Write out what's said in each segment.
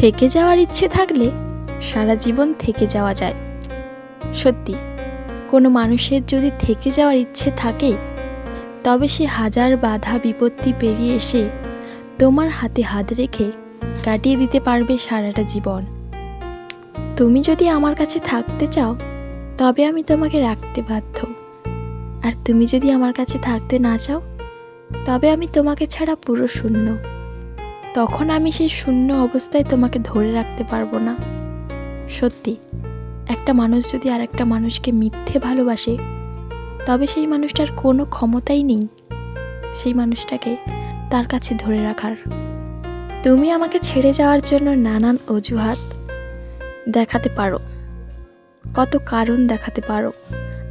থেকে যাওয়ার ইচ্ছে থাকলে সারা জীবন থেকে যাওয়া যায়। সত্যি, কোনো মানুষের যদি থেকে যাওয়ার ইচ্ছে থাকে, তবে সে হাজার বাধা বিপত্তি পেরিয়ে এসে তোমার হাতে হাত রেখে কাটিয়ে দিতে পারবে সারাটা জীবন। তুমি যদি আমার কাছে থাকতে চাও, তবে আমি তোমাকে রাখতে বাধ্য। আর তুমি যদি আমার কাছে থাকতে না চাও, তবে আমি তোমাকে ছাড়া পুরো শূন্য। তখন আমি সেই শূন্য অবস্থায় তোমাকে ধরে রাখতে পারব না। সত্যি, একটা মানুষ যদি আর একটা মানুষকে মিথ্যে ভালোবাসে, তবে সেই মানুষটার কোনো ক্ষমতাই নেই। সেই মানুষটাকে তার কাছে ধরে রাখার। তুমি আমাকে ছেড়ে যাওয়ার জন্য নানান অজুহাত দেখাতে পারো। কত কারণ দেখাতে পারো।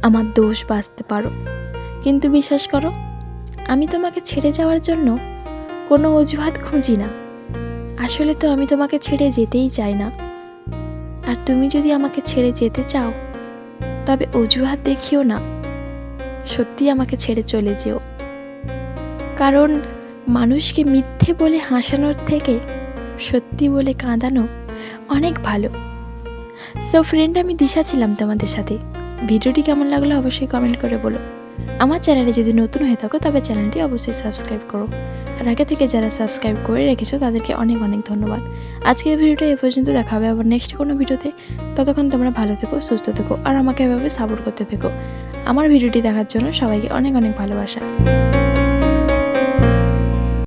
আমার দোষ বাঁচতে পারো। কিন্তু বিশ্বাস করো, আমি তোমাকে ছেড়ে যাওয়ার জন্য কোনো অজুহাত খুঁজি না। আসলে তো আমি তোমাকে ছেড়ে যেতেই চাই না। আর তুমি যদি আমাকে ছেড়ে যেতে চাও, তবে অজুহাত দেখিও না। সত্যি আমাকে ছেড়ে চলে যেও। কারণ মানুষকে মিথ্যে বলে হাসানোর থেকে সত্যি বলে কাঁদানো অনেক ভালো। সো ফ্রেন্ড আমি দিশা ছিলাম তোমাদের সাথে। ভিডিওটি কেমন লাগল অবশ্যই কমেন্ট করে বলো। আমার চ্যানেলে যদি নতুন হয়ে থাকো, তবে চ্যানেলটি অবশ্যই সাবস্ক্রাইব করো। আর আগে থেকে যারা সাবস্ক্রাইব করে রেখেছো, তাদেরকে অনেক অনেক ধন্যবাদ। আজকের ভিডিওটা এ পর্যন্ত, দেখা হবে আবার নেক্সট কোনো ভিডিওতে। ততক্ষণ তোমরা ভালো থেকো, সুস্থ থেকো, আর আমাকে এভাবে সাপোর্ট করতে থেকো। আমার ভিডিওটি দেখার জন্য সবাইকে অনেক অনেক ভালোবাসা।